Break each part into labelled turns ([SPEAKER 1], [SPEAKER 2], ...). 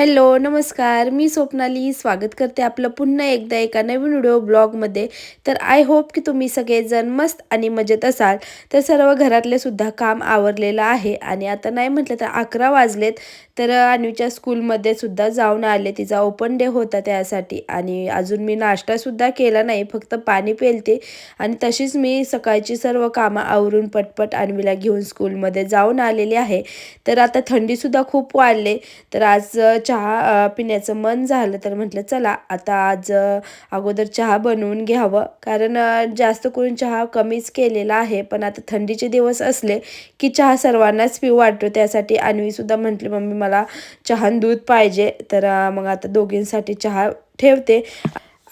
[SPEAKER 1] Hello नमस्कार. मी स्वप्नाली. स्वागत करते आपलं पुन्हा एकदा एका नवीन व्हिडिओ ब्लॉगमध्ये. तर आय होप की तुम्ही सगळेजण मस्त आणि मजेत असाल. तर सर्व घरातले सुद्धा काम आवरलेलं आहे आणि आता नाही म्हटलं तर अकरा वाजलेत. तर अनुच्या स्कूलमध्ये सुद्धा जाऊन आले. तिचा ओपन डे होता त्यासाठी. आणि अजून मी नाश्तासुद्धा केला नाही. फक्त पाणी पेलते. आणि तशीच मी सकाळची सर्व कामं आवरून पटपट अन्वीला घेऊन स्कूलमध्ये जाऊन आलेली आहे. तर आता थंडीसुद्धा खूप वाढले. तर आज चहा पिण्याचं मन झालं. तर म्हटलं चला आता आज अगोदर चहा बनवून घ्यावं. कारण जास्त करून चहा कमीच केलेला आहे. पण आता थंडीचे दिवस असले की चहा सर्वांनाच पिऊ वाटतो. त्यासाठी अन्वीसुद्धा म्हटली मम्मी मला चहा दूध पाहिजे तर मग आता दोघींसाठी चहा ठेवते.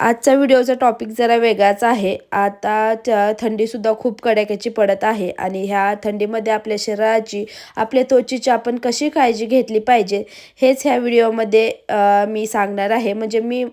[SPEAKER 1] आजचा व्हिडिओचा टॉपिक जरा वेगळाच आहे. आता थंडीसुद्धा खूप कडाक्याची पडत आहे आणि ह्या थंडीमध्ये आपल्या शरीराची आपल्या त्वचेची आपण कशी काळजी घेतली पाहिजे हेच ह्या व्हिडिओमध्ये मी सांगणार आहे. म्हणजे मी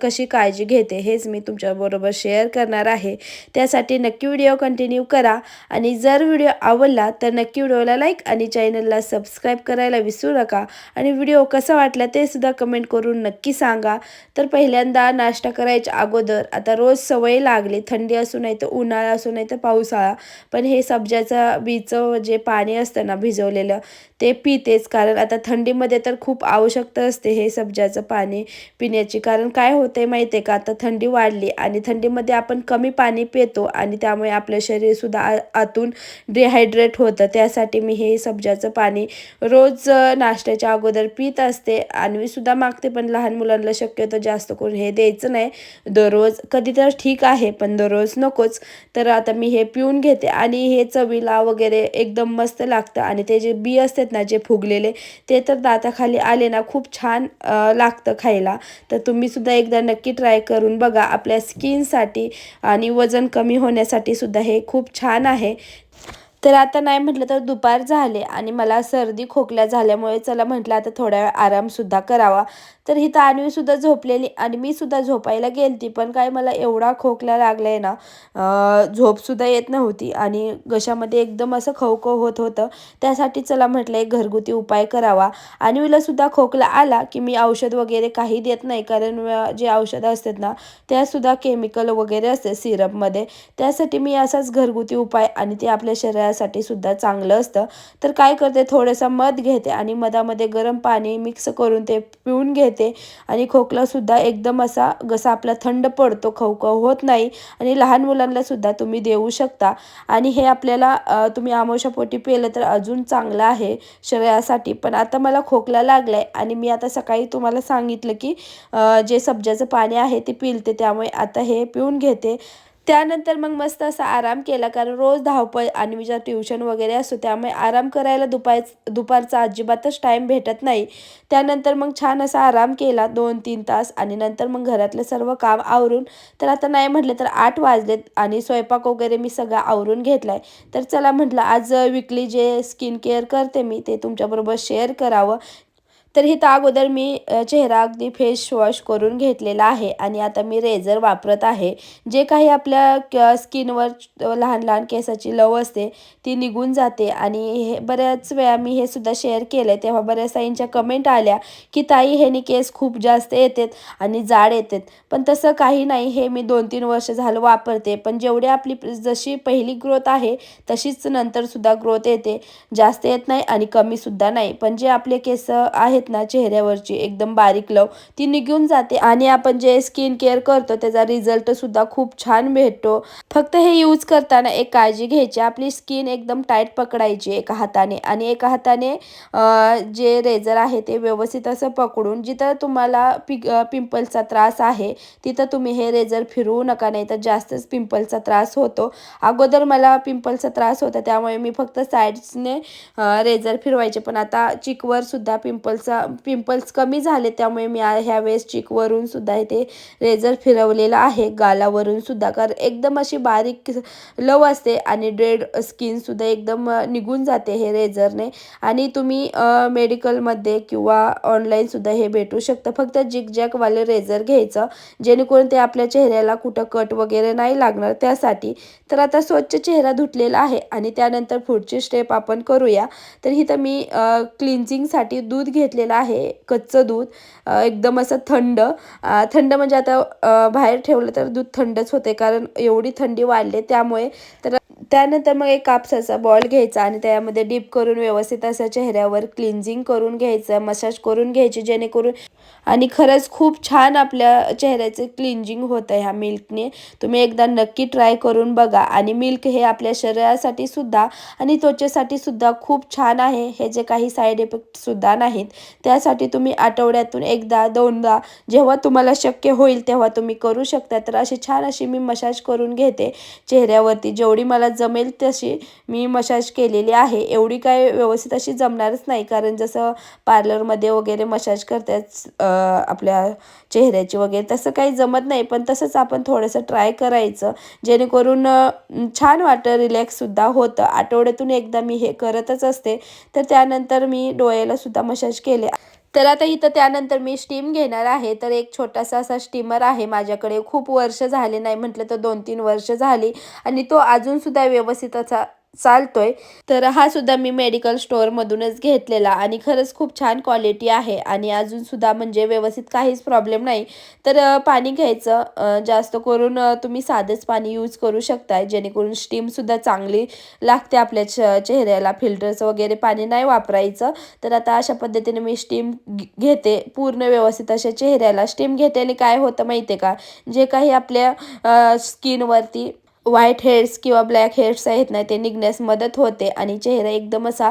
[SPEAKER 1] कशी काळजी घेते हेच मी तुमच्याबरोबर शेअर करणार आहे. त्यासाठी नक्की व्हिडिओ कंटिन्यू करा आणि जर व्हिडिओ आवडला तर नक्की व्हिडिओला लाईक आणि चॅनलला सबस्क्राईब करायला विसरू नका. आणि व्हिडिओ कसा वाटला ते सुद्धा कमेंट करून नक्की सांगा. तर पहिल्यांदा नाश्ता करायच्या अगोदर आता रोज सवय लागली थंडी असू नाही तर उन्हाळा असू नाही तर पावसाळा. पण हे सब्जाचं बीचं जे पाणी असतं ना भिजवलेलं ते पितेच. कारण आता थंडीमध्ये तर खूप आवश्यकता असते हे सब्जाचं पाणी पिण्याची. कारण काय काय होते माहिती आहे का? आता थंडी वाढली आणि थंडीमध्ये आपण कमी पाणी पितो आणि त्यामुळे आपलं शरीरसुद्धा आतून डिहायड्रेट होतं. त्यासाठी मी हे सब्जाचं पाणी रोज नाश्त्याच्या अगोदर पित असते आणि मी सुद्धा मागते पण लहान मुलांना शक्यतो जास्त करून हे द्यायचं नाही. दररोज कधी तर ठीक आहे पण दररोज नकोच. तर आता मी हे पिऊन घेते आणि हे चवीला वगैरे एकदम मस्त लागतं आणि ते जे बी असतात ना जे फुगलेले ते तर दाताखाली आले ना खूप छान लागतं खायला. तर तुम्ही सुद्धा एकदा नक्की ट्राय करून बघा. आपल्या स्किनसाठी आणि वजन कमी होण्यासाठी सुद्धा हे खूप छान आहे. तर आता नाही म्हटलं तर दुपार झाले आणि मला सर्दी खोकल्या झाल्यामुळे चला म्हटलं आता थोड्या वेळ आरामसुद्धा करावा. तर ही तानवीसुद्धा झोपलेली आणि मी सुद्धा झोपायला गेलती पण काय मला एवढा खोकला लागलाय ना झोपसुद्धा येत नव्हती आणि घशामध्ये एकदम असं खवखव होत होतं. त्यासाठी चला म्हटलं एक घरगुती उपाय करावा. आणि सुद्धा खोकला आला की मी औषध वगैरे काही देत नाही कारण जे औषधं असतात ना त्यासुद्धा केमिकल वगैरे असते सिरपमध्ये. त्यासाठी मी असाच घरगुती उपाय आणि ते आपल्या शरीरासाठी सुद्धा चांगलं असतं. तर काय करते थोडंसं मध घेते आणि मधामध्ये गरम पाणी मिक्स करून ते पिऊन घेते. येते. आणि खोकलासुद्धा एकदम असा घसा आपला थंड पडतो खवखव होत नाही आणि लहान मुलांना सुद्धा तुम्ही देऊ शकता. आणि हे आपल्याला तुम्ही आमोशापोटी पेलं तर अजून चांगलं आहे शरीरासाठी. पण आता मला खोकला लागला आहे आणि मी आता सकाळी तुम्हाला सांगितलं की जे सब्जाचं पाणी आहे ते पिलते. त्यामुळे आता हे पिऊन घेते. त्यानंतर मग मस्त असा आराम केला कारण रोज धावपळ आणि मी ट्युशन वगैरे असतो त्यामुळे आराम करायला दुपार दुपारचा अजिबातच टाईम भेटत नाही. त्यानंतर मग छान असा आराम केला दोन तीन तास आणि नंतर मग घरातलं सर्व काम आवरून तर आता नाही म्हटलं तर आठ वाजलेत आणि स्वयंपाक वगैरे मी सगळा आवरून घेतला आहे तर चला म्हटलं आज विकली जे स्किन केअर करते मी ते तुमच्याबरोबर शेअर करावं. तर इथं अगोदर मी चेहरा अगदी फेस वॉश करून घेतलेला आहे आणि आता मी रेझर वापरत आहे. जे काही आपल्या स्किनवर लहान लहान केसाची लव असते ती निघून जाते आणि हे बऱ्याच वेळा मी हे सुद्धा शेअर केलं आहे तेव्हा बऱ्याच ताईंच्या कमेंट आल्या की ताई ह्यानी केस खूप जास्त येतात आणि जाड येतात. पण तसं काही नाही हे मी दोन तीन वर्ष झालं वापरते. पण जेवढी आपली जशी पहिली ग्रोथ आहे तशीच नंतरसुद्धा ग्रोथ येते. जास्त येत नाही आणि कमीसुद्धा नाही. पण जे आपले केस आहेत आहेत ना चेहऱ्यावरची एकदम बारीक लव ती निघून जाते. आणि आपण जे स्किन केअर करतो त्याचा रिझल्टसुद्धा खूप छान भेटतो. फक्त हे यूज करताना एक काळजी घ्यायची. आपली स्किन एकदम टाईट पकडायची एका हाताने. आणि एका हाताने जे रेझर आहे ते व्यवस्थित असं पकडून जिथं तुम्हाला पि पिंपल्सचा त्रास आहे तिथं तुम्ही हे रेझर फिरवू नका. नाही तर जास्तच पिंपलचा त्रास होतो. अगोदर मला पिंपलचा त्रास होता त्यामुळे मी फक्त साईड्सने रेझर फिरवायचे. पण आता चिकवर सुद्धा पिंपल्स पिंपल्स कमी झाले त्यामुळे मी ह्या वेळेस चिकवरून सुद्धा इथे रेझर फिरवलेला आहे. गालावरून सुद्धा. कारण एकदम अशी बारीक लव असते आणि डेड स्किनसुद्धा एकदम निघून जाते हे रेझरने. आणि तुम्ही मेडिकलमध्ये किंवा ऑनलाईनसुद्धा हे भेटू शकतं. फक्त जिगजॅकवाले रेझर घ्यायचं. जेणेकरून ते आपल्या चेहऱ्याला कुठं कट वगैरे नाही लागणार त्यासाठी. तर आता स्वच्छ चेहरा धुतलेला आहे आणि त्यानंतर पुढची स्टेप आपण करूया. तर इथं मी क्लिन्झिंगसाठी दूध घेतले घेतलेलं आहे कच्चं दूध. एकदम असं थंड. थंड म्हणजे आता बाहेर ठेवलं तर दूध थंडच होते कारण एवढी थंडी वाढली त्यामुळे तर त्यानंतर मग एक कापसाचा बॉल घ्यायचा आणि त्यामध्ये डीप करून व्यवस्थित असं चेहऱ्यावर क्लिन्झिंग करून घ्यायचं मसाज करून घ्यायची जेणेकरून आणि खरंच खूप छान आपल्या चेहऱ्याचे क्लिन्झिंग होतं ह्या मिल्कने तुम्ही एकदा नक्की ट्राय करून बघा आणि मिल्क हे आपल्या शरीरासाठी सुद्धा आणि त्वचेसाठी सुद्धा खूप छान आहे. हे जे काही साईड इफेक्ट सुद्धा नाहीत त्यासाठी तुम्ही आठवड्यातून एकदा दोनदा जेव्हा तुम्हाला शक्य होईल तेव्हा तुम्ही करू शकता. तर अशी छान अशी मी मसाज करून घेते चेहऱ्यावरती. जेवढी मला जमेल तशी मी मसाज केलेली आहे. एवढी काय व्यवस्थित अशी जमणारच नाही. कारण जसं पार्लरमध्ये वगैरे मसाज करतात आपल्या चेहऱ्याची वगैरे तसं काही जमत नाही. पण तसंच आपण थोडंसं ट्राय करायचं. जेणेकरून छान वाटतं रिलॅक्ससुद्धा होतं. आठवड्यातून एकदा मी हे करतच असते. तर त्यानंतर मी डोळ्याला सुद्धा मसाज केले. तर आता इथं त्यानंतर मी स्टीम घेणार आहे. तर एक छोटासा असा स्टीमर आहे माझ्याकडे. खूप वर्ष झाले नाही म्हटलं तर दोन तीन वर्ष झाली. आणि तो अजूनसुद्धा व्यवस्थित असा चालतोय. तर हा सुद्धा मी मेडिकल स्टोअरमधूनच घेतलेला आणि खरंच खूप छान क्वालिटी आहे आणि अजून सुद्धा म्हणजे व्यवस्थित काहीच प्रॉब्लेम नाही. तर पाणी घ्यायचं. जास्त करून तुम्ही साधंच पाणी यूज करू शकताय. जेणेकरून स्टीमसुद्धा चांगली लागते आपल्या च चेहऱ्याला. फिल्टरचं वगैरे पाणी नाही वापरायचं. तर आता अशा पद्धतीने मी स्टीम घेते. पूर्ण व्यवस्थित अशा चेहऱ्याला स्टीम घेते आणि काय होतं माहिती आहे का? जे काही आपल्या स्किनवरती व्हाईट हेअर्स किंवा ब्लॅक हेअर्स आहेत ना ते निघण्यास मदत होते आणि चेहरा एकदम असा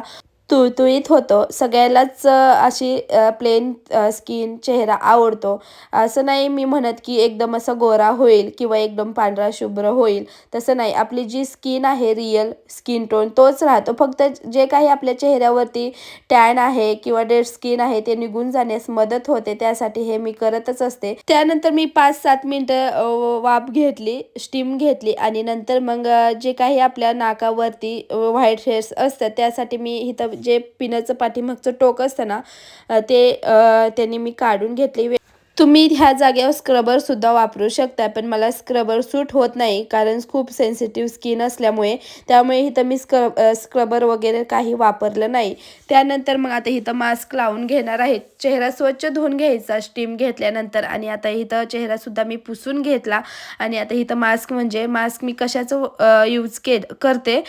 [SPEAKER 1] तुळतुळीत होतो. सगळ्यालाच अशी प्लेन स्किन चेहरा आवडतो. असं नाही मी म्हणत की एकदम असं गोरा होईल किंवा एकदम पांढरा शुभ्र होईल. तसं नाही. आपली जी स्किन आहे रिअल स्किन टोन तोच राहतो. फक्त जे काही आपल्या चेहऱ्यावरती टॅन आहे किंवा डेड स्किन आहे ते निघून जाण्यास मदत होते. त्यासाठी हे मी करतच असते. त्यानंतर मी पाच सात मिनटं वाफ घेतली स्टीम घेतली आणि नंतर मग जे काही आपल्या नाकावरती व्हाईट हेअर्स असतात त्यासाठी मी इथं जे पिण्याचं पाठीमागचं टोक असतं ना ते त्यांनी मी काढून घेतले. तुम्ही ह्या जागेवर स्क्रबरसुद्धा वापरू शकता पण मला स्क्रबर सूट होत नाही कारण खूप सेन्सिटिव्ह स्किन असल्यामुळे त्यामुळे इथं मी स्क्रब स्क्रबर वगैरे काही वापरलं नाही. त्यानंतर मग आता इथं मास्क लावून घेणार आहे. चेहरा स्वच्छ धुवून घ्यायचा स्टीम घेतल्यानंतर आणि आता इथं चेहरासुद्धा मी पुसून घेतला आणि आता इथं मास्क म्हणजे मास्क मी कशाचं यूज के करते?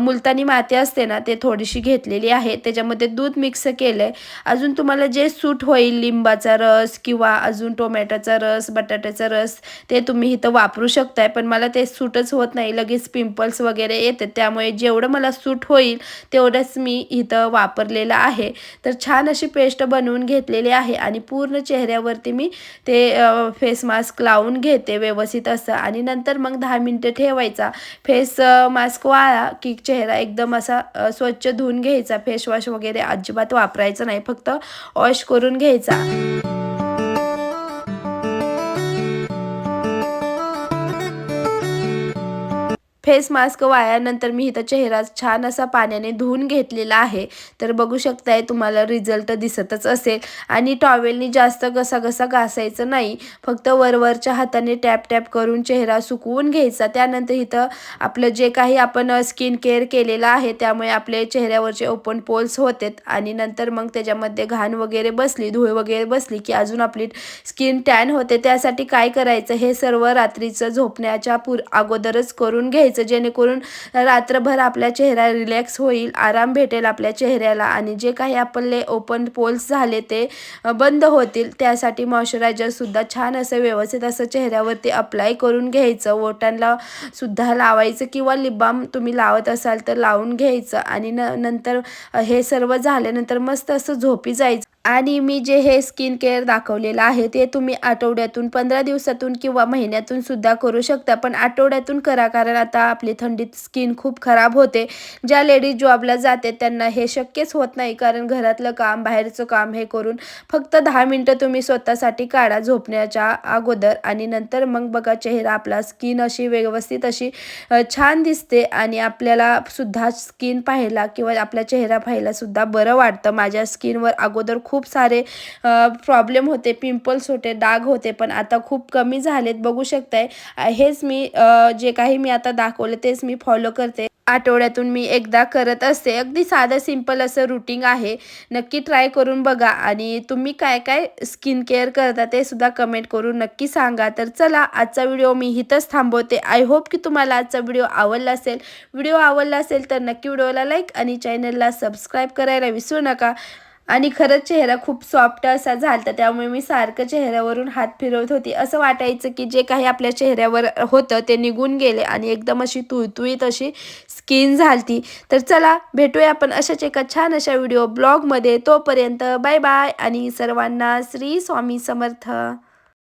[SPEAKER 1] मुलतानी माती असते ना ते थोडीशी घेतलेली आहे. त्याच्यामध्ये दूध मिक्स केलं आहे अजून तुम्हाला जे सूट होईल लिंबाचा रस किंवा अजून टोमॅटोचा रस बटाट्याचा रस ते तुम्ही इथं वापरू शकताय पण मला ते सूटच होत नाही. लगेच पिंपल्स वगैरे येतात. त्यामुळे जेवढं मला सूट होईल तेवढंच मी इथं वापरलेलं आहे. तर छान अशी पेस्ट बनवून घेतलेली आहे आणि पूर्ण चेहऱ्यावरती मी ते फेस मास्क लावून घेते व्यवस्थित असं. आणि नंतर मग दहा मिनटं ठेवायचा. फेस मास्क वाळा की चेहरा एकदम असा स्वच्छ धुवून घ्यायचा. फेसवॉश वगैरे अजिबात वापरायचं नाही. फक्त वॉश करून घ्यायचा. फेस मास्क वाळल्यानंतर मी इथं चेहरा छान असा पाण्याने धुवून घेतलेला आहे. तर बघू शकताय तुम्हाला रिझल्ट दिसतच असेल. आणि टॉवेलनी जास्त घसाघसा घासायचं नाही. फक्त वरवरच्या हाताने टॅप टॅप करून चेहरा सुकवून घ्यायचा. त्यानंतर इथं आपलं जे काही आपण स्किन केअर केलेलं आहे त्यामुळे आपले चेहऱ्यावरचे ओपन पोल्स होतात. आणि नंतर मग त्याच्यामध्ये घाण वगैरे बसली धुळ वगैरे बसली की अजून आपली स्किन टॅन होते. त्यासाठी काय करायचं? हे सर्व रात्रीचं झोपण्याच्या पूर अगोदरच करून घ्यायचं. जेणेकरून रात्रभर आपला चेहरा रिलॅक्स होईल आराम भेटेल आपल्या चेहऱ्याला आणि जे काही आपले ओपन पोल्स झाले ते बंद होतील. त्यासाठी मॉइश्चरायझरसुद्धा छान असं व्यवस्थित असं चेहऱ्यावरती अप्लाय करून घ्यायचं. ओटांना सुद्धा लावायचं किंवा लिबाम तुम्ही लावत असाल तर लावून घ्यायचं. आणि न नंतर हे सर्व झाल्यानंतर मस्त असं झोपी जायचं. आणि मी जे हे स्किन केअर दाखवलेलं आहे ते तुम्ही आठवड्यातून पंधरा दिवसातून किंवा महिन्यातून सुद्धा करू शकता. पण आठवड्यातून करा कारण आता आपली थंडीत स्किन खूप खराब होते. ज्या लेडीज जॉबला जाते त्यांना हे शक्यच होत नाही कारण घरातलं काम बाहेरचं काम हे करून फक्त दहा मिनटं तुम्ही स्वतःसाठी काढा झोपण्याच्या अगोदर. आणि नंतर मग बघा चेहरा आपला स्किन अशी व्यवस्थित अशी छान दिसते आणि आपल्याला सुद्धा स्किन पाहायला किंवा आपला चेहरा पाहायला सुद्धा बरं वाटतं. माझ्या स्किनवर अगोदर खूप खूप सारे प्रॉब्लेम होते पिंपल्स होते डाग होते पण आता खूप कमी झालेत. बघू शकताय. हेच मी जे काही मी आता दाखवलं तेच मी फॉलो करते. आठवड्यातून मी एकदा करत असते. अगदी साधं सिंपल असं रुटीन आहे. नक्की ट्राय करून बघा. आणि तुम्ही काय काय स्किन केअर करता ते सुद्धा कमेंट करून नक्की सांगा. तर चला आजचा व्हिडिओ मी इथंच थांबवते. आय होप की तुम्हाला आजचा व्हिडिओ आवडला असेल. व्हिडिओ आवडला असेल तर नक्की व्हिडिओला लाईक आणि चॅनलला सबस्क्राईब करायला विसरू नका. आणि खरंच चेहरा खूप सॉफ्ट असा झालता त्यामुळे मी सारखं चेहऱ्यावरून हात फिरवत होती. असं वाटायचं की जे काही आपल्या चेहऱ्यावर होतं ते निघून गेले आणि एकदम अशी तुळतुळीत अशी स्किन झालती. तर चला भेटूया आपण अशाच एका छान अशा व्हिडिओ ब्लॉगमध्ये तोपर्यंत बाय बाय आणि सर्वांना श्री स्वामी समर्थ.